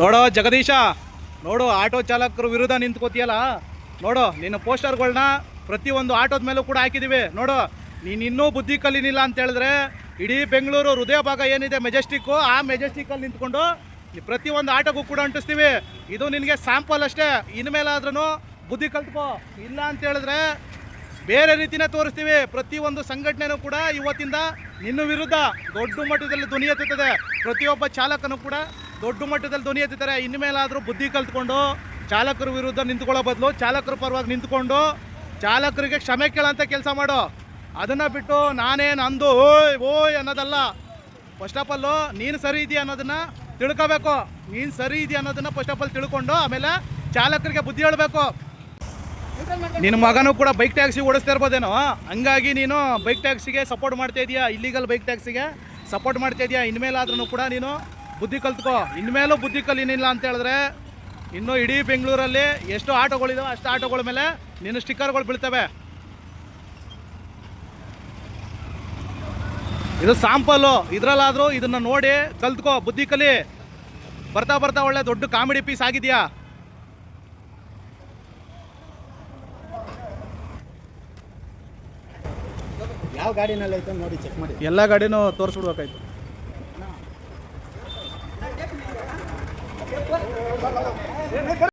ನೋಡೋ ಜಗದೀಶ, ನೋಡು ಆಟೋ ಚಾಲಕರ ವಿರುದ್ಧ ನಿಂತ್ಕೋತಿಯಲ್ಲ. ನೋಡು, ನಿನ್ನ ಪೋಸ್ಟರ್ಗಳನ್ನ ಪ್ರತಿಯೊಂದು ಆಟೋದ ಮೇಲೂ ಕೂಡ ಹಾಕಿದ್ದೀವಿ ನೋಡು, ನೀನು ಇನ್ನೂ ಬುದ್ಧಿ ಕಲಿನಿಲ್ಲ ಅಂತ ಹೇಳಿದ್ರೆ ಇಡೀ ಬೆಂಗಳೂರು ಹೃದಯ ಭಾಗ ಏನಿದೆ ಮೆಜೆಸ್ಟಿಕ್ಕು, ಆ ಮೆಜೆಸ್ಟಿಕ್ಕಲ್ಲಿ ನಿಂತ್ಕೊಂಡು ಪ್ರತಿ ಪ್ರತಿಯೊಂದು ಆಟೋಗೂ ಕೂಡ ಅಂಟಿಸ್ತೀವಿ. ಇದು ನಿನಗೆ ಸ್ಯಾಂಪಲ್ ಅಷ್ಟೇ. ಇನ್ಮೇಲಾದ್ರೂ ಬುದ್ಧಿ ಕಲ್ತ್ಕೋ. ಇಲ್ಲ ಅಂತ ಹೇಳಿದ್ರೆ ಬೇರೆ ರೀತಿನೇ ತೋರಿಸ್ತೀವಿ. ಪ್ರತಿಯೊಂದು ಸಂಘಟನೆನೂ ಕೂಡ ಇವತ್ತಿಂದ ನಿನ್ನ ವಿರುದ್ಧ ದೊಡ್ಡ ಮಟ್ಟದಲ್ಲಿ ಧ್ವನಿ ಎತ್ತುತ್ತದೆ. ಪ್ರತಿಯೊಬ್ಬ ಚಾಲಕನು ಕೂಡ ದೊಡ್ಡ ಮಟ್ಟದಲ್ಲಿ ಧ್ವನಿ ಎತ್ತುತ್ತಾರೆ ಇನ್ಮೇಲಾದರೂ ಬುದ್ಧಿ ಕಲ್ತ್ಕೊಂಡು ಚಾಲಕರ ವಿರುದ್ಧ ನಿಂತ್ಕೊಳ್ಳೋ ಬದಲು ಚಾಲಕರ ಪರವಾಗಿ ನಿಂತ್ಕೊಂಡು ಚಾಲಕರಿಗೆ ಕ್ಷಮೆ ಕೇಳೋಂಥ ಕೆಲಸ ಮಾಡು. ಅದನ್ನು ಬಿಟ್ಟು ನಾನೇನು ಅಂದು ಓಯ್ ಓಯ್ ಅನ್ನೋದಲ್ಲ. ಫಸ್ಟ್ ಆಫ್ ಆಲು ನೀನು ಸರಿ ಇದೆಯಾ ಅನ್ನೋದನ್ನು ತಿಳ್ಕೋಬೇಕು. ನೀನು ಸರಿ ಇದೆಯಾ ಅನ್ನೋದನ್ನು ಫಸ್ಟ್ ಆಫ್ ಆಲ್ ತಿಳ್ಕೊಂಡು ಆಮೇಲೆ ಚಾಲಕರಿಗೆ ಬುದ್ಧಿ ಹೇಳಬೇಕು. ನಿನ್ನ ಮಗನೂ ಕೂಡ ಬೈಕ್ ಟ್ಯಾಕ್ಸಿ ಓಡಿಸ್ತಾ ಇರ್ಬೋದೇನೋ? ಹಂಗಾಗಿ ನೀನು ಬೈಕ್ ಟ್ಯಾಕ್ಸಿಗೆ ಸಪೋರ್ಟ್ ಮಾಡ್ತಾ ಇದೀಯಾ? ಇಲ್ಲಿಗಲ್ ಬೈಕ್ ಟ್ಯಾಕ್ಸಿಗೆ ಸಪೋರ್ಟ್ ಮಾಡ್ತಾ ಇದೀಯಾ? ಇನ್ಮೇಲಾದ್ರೂ ಕೂಡ ನೀನು ಬುದ್ಧಿ ಕಲ್ತ್ಕೋ. ಇನ್ಮೇಲೂ ಬುದ್ಧಿ ಕಲಿನಿಲ್ಲ ಅಂತ ಹೇಳಿದ್ರೆ ಇನ್ನು ಇಡೀ ಬೆಂಗಳೂರಲ್ಲಿ ಎಷ್ಟು ಆಟೋಗಳಿದಾವೆ ಅಷ್ಟು ಆಟೋಗಳ ಮೇಲೆ ನಿನ್ನ ಸ್ಟಿಕ್ಕರ್ಗಳು ಬೀಳ್ತವೆ. ಇದು ಸಾಂಪಲ್ಲು ಇದರಲ್ಲಾದರೂ ಇದನ್ನು ನೋಡಿ ಕಲ್ತ್ಕೋ. ಬುದ್ಧಿ ಕಲಿ. ಬರ್ತಾ ಬರ್ತಾ ಒಳ್ಳೆ ದೊಡ್ಡ ಕಾಮಿಡಿ ಪೀಸ್ ಆಗಿದೆಯಾ? ಯಾವ ಗಾಡಿನಲ್ಲಿ ಐತೆ ನೋಡಿ ಚೆಕ್ ಮಾಡಿ. ಎಲ್ಲ ಗಾಡಿನೂ ತೋರಿಸ್ಬಿಡ್ಬೇಕಾಯ್ತು.